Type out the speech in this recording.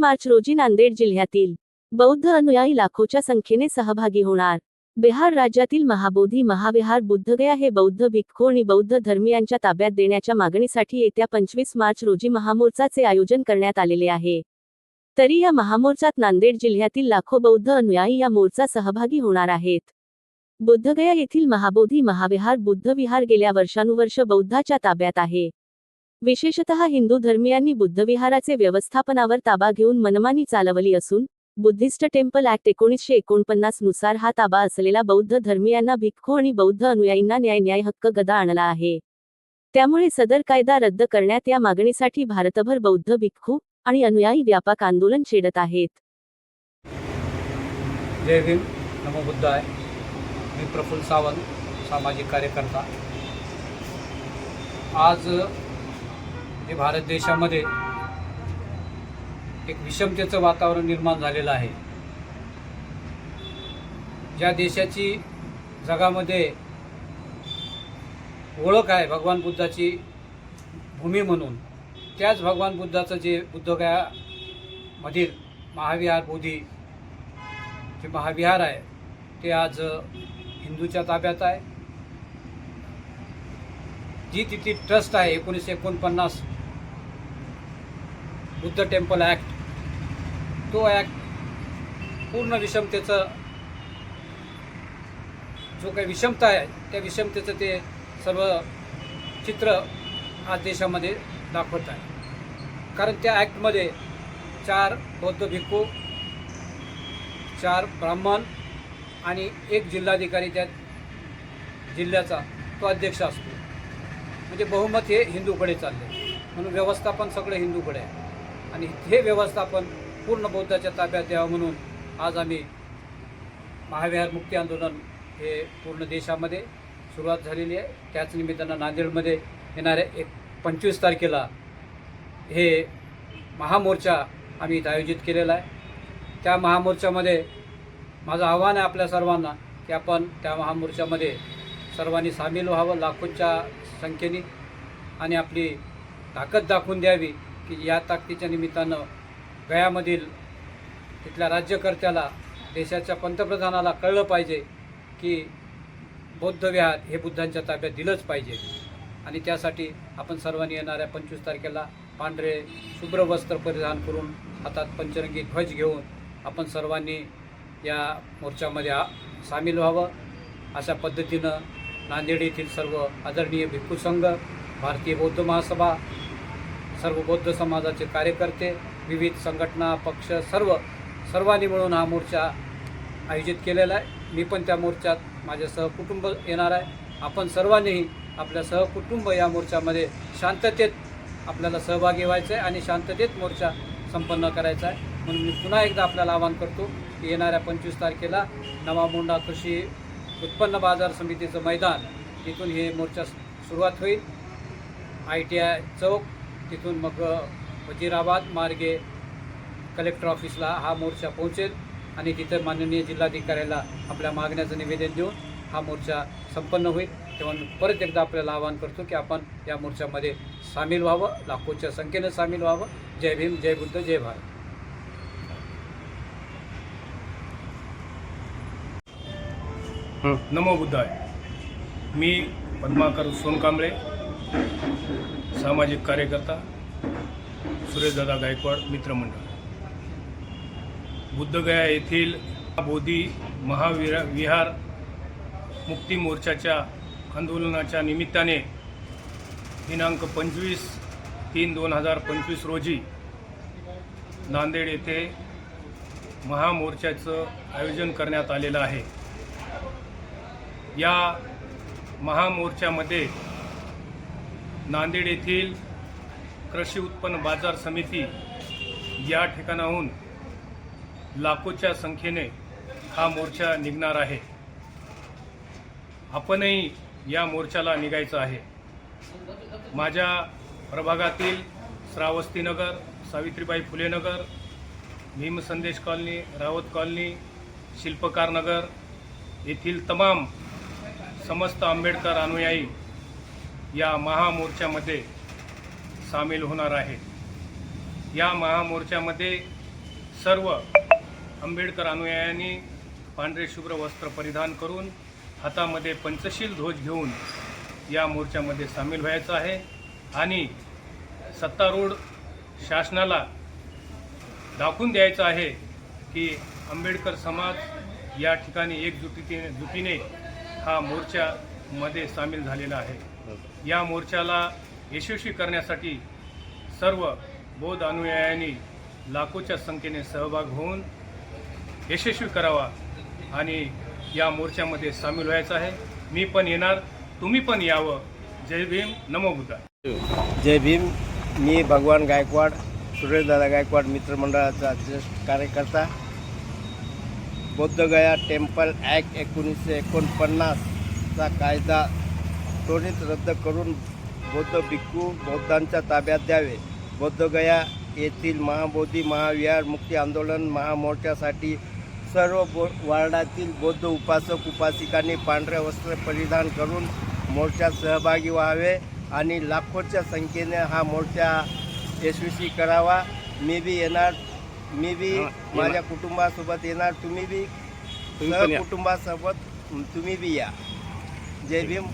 मार्च रोजी नांदेड जिल्ह्यातील बौद्ध अनुयायी लाखोच्या संख्येने सहभागी होणार. बिहार राज्यातील महाबोधी महाविहार बुद्धगया हे बौद्ध भिक्खू आणि बौद्ध धर्मियांच्या ताब्यात देण्याच्या मागणीसाठी येत्या पंचवीस मार्च रोजी महामोर्चाचे आयोजन करण्यात आलेले आहे. तरी या महामोर्चात नांदेड जिल्ह्यातील लाखो बौद्ध अनुयायी या मोर्चा सहभागी होणार आहेत. बुद्धगया येथील महाबोधी महाविहार बुद्धविहार गेल्या वर्षानुवर्ष बौद्धाच्या ताब्यात आहे. विशेषतः हिंदू धर्मियांनी बुद्धविहाराचे व्यवस्थापनावर ताबा घेऊन मनमानी चालवली असून बुद्धिस्ट टेम्पल ऍक्ट एकोणीसशे एकोणपन्नासनुसार हा ताबा असलेला बौद्ध धर्मियांना भिक्खू आणि बौद्ध अनुयायींना न्याय न्याय हक्क गदा आणला आहे. त्यामुळे सदर कायदा रद्द करण्यात या मागणीसाठी भारतभर बौद्ध भिक्खू आणि अनुयायी व्यापक आंदोलन छेडत आहेत. जय भीम. नमो बुद्ध आहे मी प्रफुल्ल सावंत सामाजिक कार्यकर्ता. आज हे भारत देशामध्ये एक विषमतेचं वातावरण निर्माण झालेलं आहे. ज्या देशाची जगामध्ये ओळख आहे भगवान बुद्धाची भूमी म्हणून त्याच भगवान बुद्धाचं जे बुद्धगयामधील महाविहार बोधी जे महाविहार आहे ते आज हिंदूच्या ताब्यात आहे. जी तिथे ट्रस्ट आहे एकोणीसशे एकोणपन्नास बुद्ध टेम्पल ॲक्ट तो ॲक्ट पूर्ण विषमतेचं जो काही विषमता आहे त्या विषमतेचं ते सर्व चित्र आज देशामध्ये दाखवत आहे. कारण त्या ॲक्टमध्ये चार बौद्ध भिक्खू चार ब्राह्मण आणि एक जिल्हाधिकारी त्या जिल्ह्याचा तो अध्यक्ष असतो. म्हणजे बहुमत हे हिंदूकडे चालले म्हणून व्यवस्थापन सगळं हिंदूकडे आहे. आणि हे व्यवस्थापन पूर्ण बौद्धाच्या ताब्यात द्यावं म्हणून आज आम्ही महाविहार मुक्ती आंदोलन हे पूर्ण देशामध्ये सुरुवात झालेली आहे. त्याच निमित्तानं नांदेडमध्ये येणाऱ्या एक पंचवीस तारखेला हे महामोर्चा आम्ही इथं आयोजित केलेला आहे. त्या महामोर्चामध्ये माझं आव्हान आहे आपल्या सर्वांना की आपण त्या महामोर्चामध्ये सर्वांनी सामील व्हावं लाखोंच्या संख्येने आणि आपली ताकद दाखवून द्यावी. की या ताकदीच्या निमित्तानं गयामधील तिथल्या राज्यकर्त्याला देशाच्या पंतप्रधानाला कळलं पाहिजे की बौद्धविहार हे बुद्धांच्या ताब्यात दिलंच पाहिजे. आणि त्यासाठी आपण सर्वांनी येणाऱ्या पंचवीस तारखेला पांढरे शुभ्र वस्त्र परिधान करून हातात पंचरंगी ध्वज घेऊन आपण सर्वांनी या मोर्चामध्ये सामील व्हावं. अशा पद्धतीनं नांदेड येथील सर्व आदरणीय भिक्खू संघ भारतीय बौद्ध महासभा सर्व बौद्ध समाजाचे कार्यकर्ते विविध संघटना पक्ष सर्व सर्वांनी मिळून हा मोर्चा आयोजित केलेला आहे. मी पण त्या मोर्चात माझे सहकुटुंब येणार आहे. आपण सर्वांनीही आपल्या सहकुटुंब या मोर्चामध्ये शांततेत आपल्याला सहभागी व्हायचं आहे आणि शांततेत मोर्चा संपन्न करायचा आहे. म्हणून मी पुन्हा एकदा आपल्याला आवाहन करतो की येणाऱ्या पंचवीस तारखेला नवामोंडा कृषी उत्पन्न बाजार समितीचं मैदान इथून हे मोर्चा सुरुवात होईल. आय टी आय चौक तिथून मग वजीराबाद मार्गे कलेक्टर ऑफिसला हा मोर्चा पोहोचेल आणि तिथं माननीय जिल्हाधिकाऱ्याला आपल्या मागण्याचं निवेदन देऊन हा मोर्चा संपन्न होईल. तेव्हा परत एकदा आपल्याला आवाहन करतो की आपण या मोर्चामध्ये सामील व्हावं लाखोच्या संख्येनं सामील व्हावं. जय भीम जय बुद्ध जय भारत. नमो बुद्धाय. मी पद्माकर सोनकांबळे सामाजिक कार्यकर्ता सुरेशदादा गायकवाड मित्रमंडळ. बुद्धगया येथील बोधी महाविरा विहार मुक्ती मोर्चाच्या आंदोलनाच्या निमित्ताने दिनांक पंचवीस तीन दोन हजार पंचवीस रोजी नांदेड येथे महामोर्चाचं आयोजन करण्यात आलेलं आहे. या महामोर्चामध्ये नांदेड येथील कृषी उत्पन्न बाजार समिती या ठिकाणाहून लाखोच्या संख्येने हा मोर्चा निघणार आहे. आपणही या मोर्चाला निघायचं आहे. माझ्या प्रभागातील श्रावस्तीनगर सावित्रीबाई फुलेनगर भीमसंदेश कॉलनी रावत कॉलनी शिल्पकारनगर येथील तमाम समस्त आंबेडकर अनुयायी या महामोर्चामध्ये सामील होणार आहेत. या महामोर्चामध्ये सर्व आंबेडकर अनुयायांनी पांढरे शुभ्र वस्त्र परिधान करून हातामध्ये पंचशील ध्वज घेऊन या मोर्चामध्ये सामील व्हायचं आहे आणि सत्तारूढ शासनाला दाखवून द्यायचं आहे की आंबेडकर समाज या ठिकाणी एकजुटीने जुटीने हा मोर्चामध्ये सामील झालेला आहे. या मोर्चाला यशस्वी करण्यासाठी सर्व बौद्ध अनुयायांनी लाखोच्या संख्येने सहभाग होऊन यशस्वी करावा आणि या मोर्चामध्ये सामील व्हायचं आहे. मी पण येणार तुम्ही पण यावं. जय भीम नमो बुद्धा. जय भीम मी भगवान गायकवाड सुरेशदादा गायकवाड मित्रमंडळाचा ज्येष्ठ कार्यकर्ता. बौद्धगया टेम्पल ॲक्ट एकोणीसशे एकोणपन्नासचा कायदा त्वरित रद्द करून बौद्ध भिक्खू बौद्धांच्या ताब्यात द्यावे. बौद्धगया येथील महाबोधी महाविहार मुक्ती आंदोलन महामोर्चासाठी सर्व बो वार्डातील बौद्ध उपासक उपासिकांनी पांढरे वस्त्र परिधान करून मोर्चात सहभागी व्हावे आणि लाखोच्या संख्येने हा मोर्चा यशस्वी करावा. मी बी येणार मी बी माझ्या कुटुंबासोबत येणार तुम्ही बी कुटुंबासोबत तुम्ही बी या. जय भीम.